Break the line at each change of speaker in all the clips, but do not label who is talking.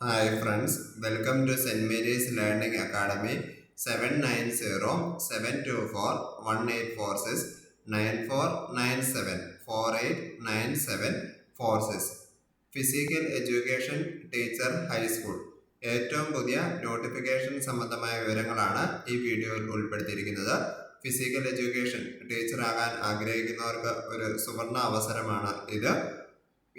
Hi friends welcome to saint Mary's learning academy seven nine zero seven two four one eight four six nine four nine seven four eight nine seven four six physical education teacher high school ഏറ്റവും പുതിയ notification സംബന്ധമായ വിവരങ്ങളാണ് ഈ വീഡിയോയിൽ ഉൾപ്പെടുത്തിയിരിക്കുന്നത്. Physical education ടീച്ചറാകാൻ ആഗ്രഹിക്കുന്നവർക്ക് ഒരു സുവർണ അവസരമാണ് ഇത്.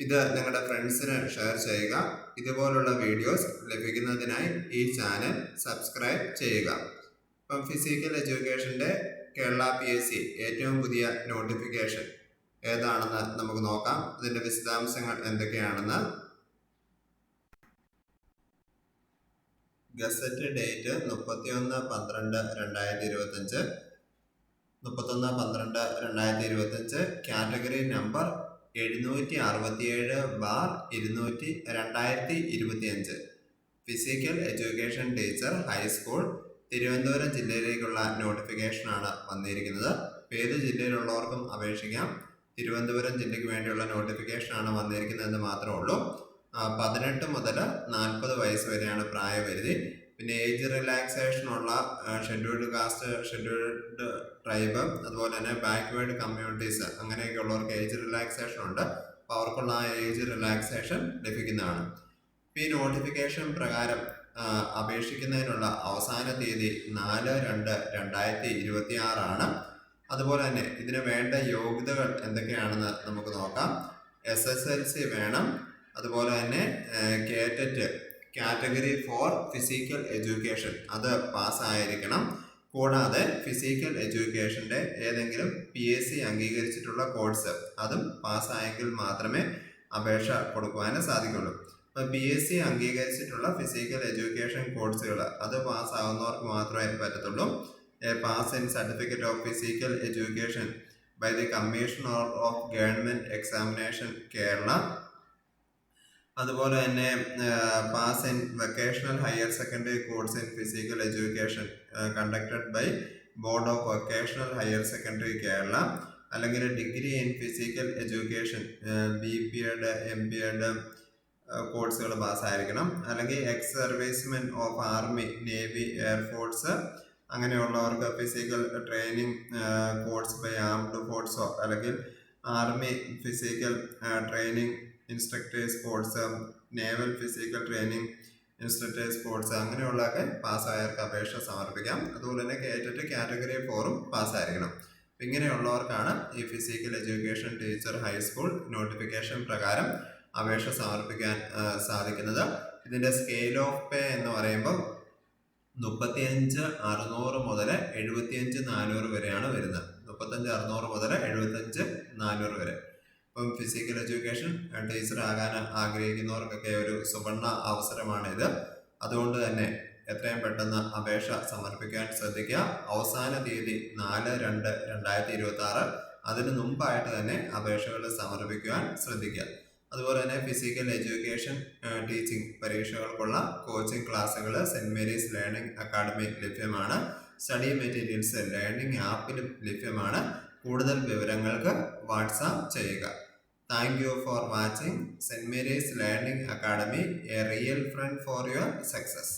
ഇത് നിങ്ങളുടെ ഫ്രണ്ട്സിന് ഷെയർ ചെയ്യുക. ഇതുപോലുള്ള വീഡിയോസ് ലഭിക്കുന്നതിനായി ഈ ചാനൽ സബ്സ്ക്രൈബ് ചെയ്യുക. ഇപ്പം ഫിസിക്കൽ എഡ്യൂക്കേഷന്റെ കേരള പി എസ് സി ഏറ്റവും പുതിയ നോട്ടിഫിക്കേഷൻ ഏതാണെന്ന് നമുക്ക് നോക്കാം. ഇതിന്റെ വിശദാംശങ്ങൾ എന്തൊക്കെയാണെന്ന്. ഗസറ്റ് ഡേറ്റ് മുപ്പത്തിയൊന്ന് പന്ത്രണ്ട് രണ്ടായിരത്തി ഇരുപത്തഞ്ച് മുപ്പത്തൊന്ന് പന്ത്രണ്ട് രണ്ടായിരത്തി ഇരുപത്തഞ്ച് കാറ്റഗറി നമ്പർ എഴുന്നൂറ്റി അറുപത്തിയേഴ് ബാർ ഇരുന്നൂറ്റി രണ്ടായിരത്തി ഇരുപത്തിയഞ്ച് physical education teacher high school Thiruvananthapuram ജില്ലയിലേക്കുള്ള നോട്ടിഫിക്കേഷനാണ് വന്നിരിക്കുന്നത്. ഏത് ജില്ലയിലുള്ളവർക്കും അപേക്ഷിക്കാം. തിരുവനന്തപുരം ജില്ലയ്ക്ക് വേണ്ടിയുള്ള നോട്ടിഫിക്കേഷനാണ് വന്നിരിക്കുന്നതെന്ന് മാത്രമേ ഉള്ളൂ. പതിനെട്ട് മുതൽ നാൽപ്പത് വയസ്സ് വരെയാണ് പ്രായപരിധി. പിന്നെ ഏജ് റിലാക്സേഷൻ ഉള്ള ഷെഡ്യൂൾഡ് കാസ്റ്റ് ഷെഡ്യൂൾഡ് ട്രൈബ് അതുപോലെ തന്നെ ബാക്ക്വേർഡ് കമ്മ്യൂണിറ്റീസ് അങ്ങനെയൊക്കെ ഉള്ളവർക്ക് ഏജ് റിലാക്സേഷൻ ഉണ്ട്. അപ്പോൾ അവർക്കുള്ള ആ ഏജ് റിലാക്സേഷൻ ലഭിക്കുന്നതാണ്. ഈ നോട്ടിഫിക്കേഷൻ പ്രകാരം അപേക്ഷിക്കുന്നതിനുള്ള അവസാന തീയതി നാല് രണ്ട് രണ്ടായിരത്തി ഇരുപത്തി ആറാണ് അതുപോലെ തന്നെ ഇതിന് വേണ്ട യോഗ്യതകൾ എന്തൊക്കെയാണെന്ന് നമുക്ക് നോക്കാം. എസ് എസ് എൽ സി വേണം. അതുപോലെ തന്നെ കേറ്ററ്റ് കാറ്റഗറി ഫോർ ഫിസിക്കൽ എഡ്യൂക്കേഷൻ അത് പാസ്സായിരിക്കണം കൂടാതെ ഫിസിക്കൽ എഡ്യൂക്കേഷന്റെ ഏതെങ്കിലും പി എസ് സി അംഗീകരിച്ചിട്ടുള്ള കോഴ്സ് അതും പാസ്സായെങ്കിൽ മാത്രമേ അപേക്ഷ കൊടുക്കുവാനും സാധിക്കുള്ളൂ. ഇപ്പം പി എസ് സി അംഗീകരിച്ചിട്ടുള്ള ഫിസിക്കൽ എഡ്യൂക്കേഷൻ കോഴ്സുകൾ അത് പാസ്സാവുന്നവർക്ക് മാത്രമേ പറ്റത്തുള്ളൂ. Pass in certificate of physical education by the commissioner of government examination Kerala അതുപോലെ തന്നെ pass in vocational higher secondary course in physical education conducted by board of vocational higher secondary Kerala അല്ലെങ്കിൽ degree in physical education B P Ed M P Ed കോഴ്സുകൾ പാസ്സായിരിക്കണം അല്ലെങ്കിൽ ex servicemen of army navy air force അങ്ങനെയുള്ളവർക്ക് physical training course by armed ഫോഴ്സോ അല്ലെങ്കിൽ army physical training instructors sports naval physical training instructors sports അങ്ങനെയുള്ളതൊക്കെ പാസ്സായവർക്ക് അപേക്ഷ സമർപ്പിക്കാം. അതുപോലെ തന്നെ കേറ്റിട്ട് കാറ്റഗറി ഫോറും പാസ്സായിരിക്കണം ഇങ്ങനെയുള്ളവർക്കാണ് ഈ physical education teacher high school notification പ്രകാരം അപേക്ഷ സമർപ്പിക്കാൻ സാധിക്കുന്നത്. ഇതിന്റെ സ്കെയിൽ ഓഫ് പേ എന്ന് പറയുമ്പോൾ മുപ്പത്തിയഞ്ച് അറുന്നൂറ് മുതൽ എഴുപത്തിയഞ്ച് നാനൂറ് വരെയാണ് വരുന്നത്. മുപ്പത്തഞ്ച് അറുന്നൂറ് മുതൽ എഴുപത്തഞ്ച് നാനൂറ് വരെ. ഇപ്പം ഫിസിക്കൽ എഡ്യൂക്കേഷൻ ടീച്ചർ ആകാൻ ആഗ്രഹിക്കുന്നവർക്കൊക്കെ ഒരു സുവർണ അവസരമാണിത്. അതുകൊണ്ട് തന്നെ എത്രയും പെട്ടെന്ന് അപേക്ഷ സമർപ്പിക്കാൻ ശ്രദ്ധിക്കുക. അവസാന തീയതി നാല് രണ്ട് രണ്ടായിരത്തി ഇരുപത്തി ആറ് അതിന് മുമ്പായിട്ട് തന്നെ അപേക്ഷകൾ സമർപ്പിക്കുവാൻ ശ്രദ്ധിക്കുക. അതുപോലെ തന്നെ ഫിസിക്കൽ എഡ്യൂക്കേഷൻ ടീച്ചിങ് പരീക്ഷകൾക്കുള്ള കോച്ചിങ് ക്ലാസ്സുകൾ സെന്റ് മേരീസ് ലേണിംഗ് അക്കാഡമി ലഭ്യമാണ്. സ്റ്റഡി മെറ്റീരിയൽസ് ലേണിംഗ് ആപ്പിലും ലഭ്യമാണ്. കൂടുതൽ വിവരങ്ങൾക്ക് വാട്സാപ്പ് ചെയ്യുക. Thank you for watching saint Mary's learning academy a real friend for your success